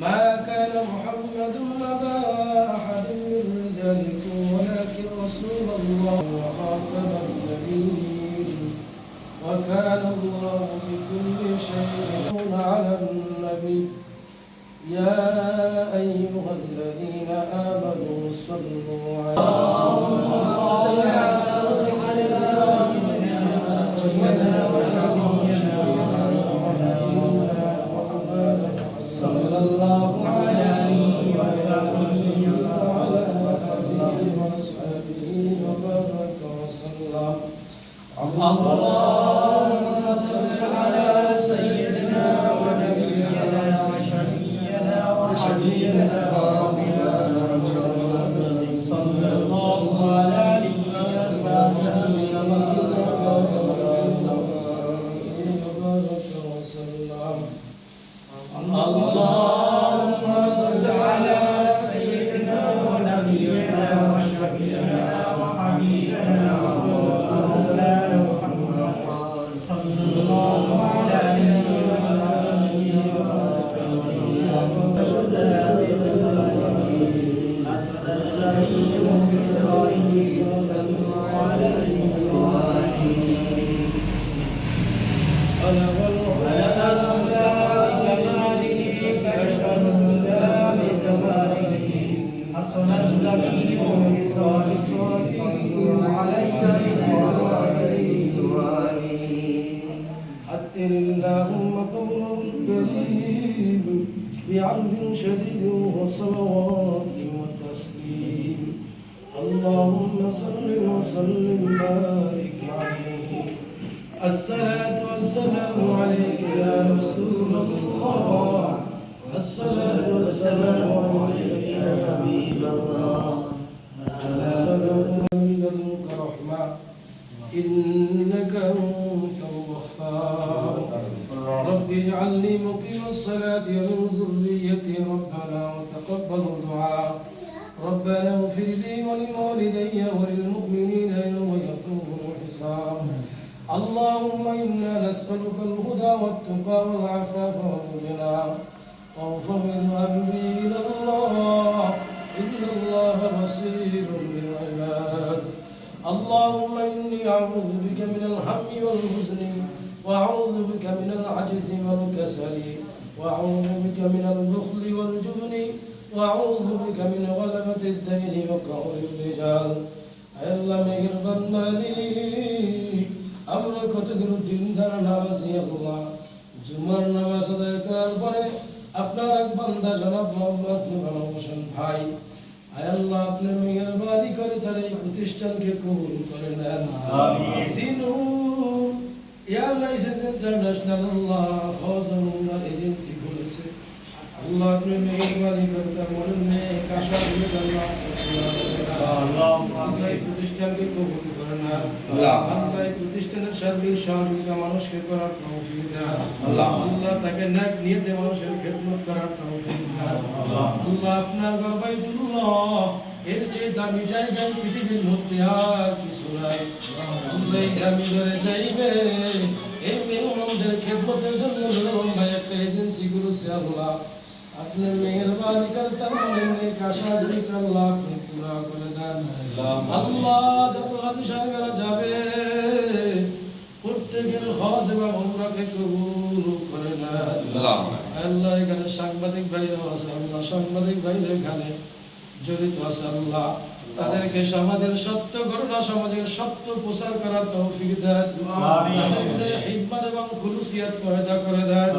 ما كان محمد أبا أحد من رجالكم ولكن رسول الله وخاتم النبيين. وكان الله بكل شيء على النبي. يا أيها الذين آمنوا اللهم صل على سيدنا ونبينا وشفينا وشفينا اللهم طول كريم بعرف شديد وصلوات وتسليم اللهم صل وسلم بارك عليه الصلاة والسلام عليك يا رسول الله. الصلاة والسلام عليك يا إنك أنت الوهاب. رب اجعلني مقيم الصلاة ومن ذريتي ربنا وتقبل الدعاء. ربنا اغفر لي ولوالدي وللمؤمنين يوم يقوم الحساب. اللهم إنا نسألك الهدى والتقى والعفاف والغنى. وأفوض أمري إلى الله اللهم إني أعوذ بك من الهم والحزن وأعوذ بك من العجز والكسل وأعوذ بك من البخل والجبن وأعوذ بك من غلبة الدين وقهر الرجال আল্লাহ মেঘের মালিক আমরা কতগুলো দিন দ্বারা নামাজি আল্লাহ জুমার নামাজ আদায় করার পরে আপনার এক বান্দা জনাব মোহাম্মদ নুরান হোসেন ভাই আয় আল্লাহ আপনি মেহরবানি করে তার এই প্রতিষ্ঠানকে কবুল করে নেন। দিনু এয়ারলাইন্স ইন্টারন্যাশনাল আল্লাহ হজ উমরা এজেন্সি করেছে আল্লাহ আপনি মেহরবানি করে তার মনের নেই কাশা দিয়ে আল্লাহ আল্লাহ এই প্রতিষ্ঠানকে কবুল করে নেন। আল্লাহ। আল্লাহ এই প্রতিষ্ঠানের সার্বিক সহযোগিতা মানুষকে করার তৌফিক দেন। আল্লাহ। তাকে নেক নিয়তে মানুষের খেদমত করার তৌফিক দেন। আল্লাহ আপনার গর্বাইতুল্লাহ এর চেয়ে দামি জায়গায় পৃথিবীর মধ্যে আর কিছু নাই। আল্লাহ দামি ঘরে যাইবে। এই মেহমানদের খেদমতের জন্য ভাই একটা এজেন্সি আল্লাহ। আপনি মেহরবানি করে করি আল্লাহ আপনি পুরা করে দেন। আল্লাহ যত হাজি সাহেবেরা যাবে প্রত্যেকের হজ এবং উমরাকে কবুল করে নেন আল্লাহ। আল্লাহ এখানে সাংবাদিক ভাইরাও আছে আল্লাহ সাংবাদিক ভাইরা এখানে জড়িত আছে আল্লাহ তাদেরকে সমাজের সত্য ঘটনা সমাজের সত্য প্রচার করার তৌফিক দেন। হিম্মত এবং খুলুসিয়াত পয়দা করে দেন।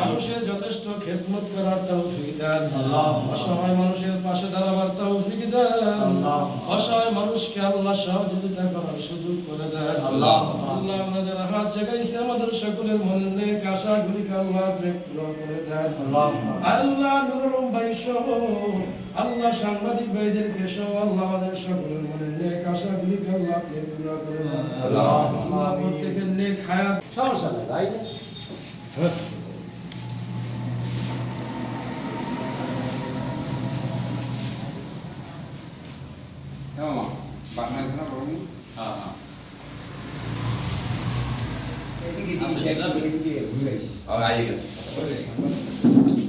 মানুষের যথেষ্ট খেদমত করার তৌফিক দেন। অসহায় মানুষের পাশে দাঁড়াবার তৌফিক দেন। অসহায় মানুষকে আল্লাহ সহযোগিতা করার সুযোগ করে দেন। যারা হাত জাগাইছে আমাদের সকলের মনে আশা গুলিকে আল্লাহ করে দেন। আল্লাহ। নুরুল ভাই সহ আল্লাহ সাংবাদিক ভাইদেরকে সহ আল্লাহ আমাদের সকলের মনে নেক আশা গুলিকে আল্লাহ পূরণ করে দেন। আল্লাহ। প্রত্যেকের নেক হায়াত। সমস্যা নাই ভাই। কেমন বাংলা বলুন। হ্যাঁ হ্যাঁ। 아, 알겠습니다.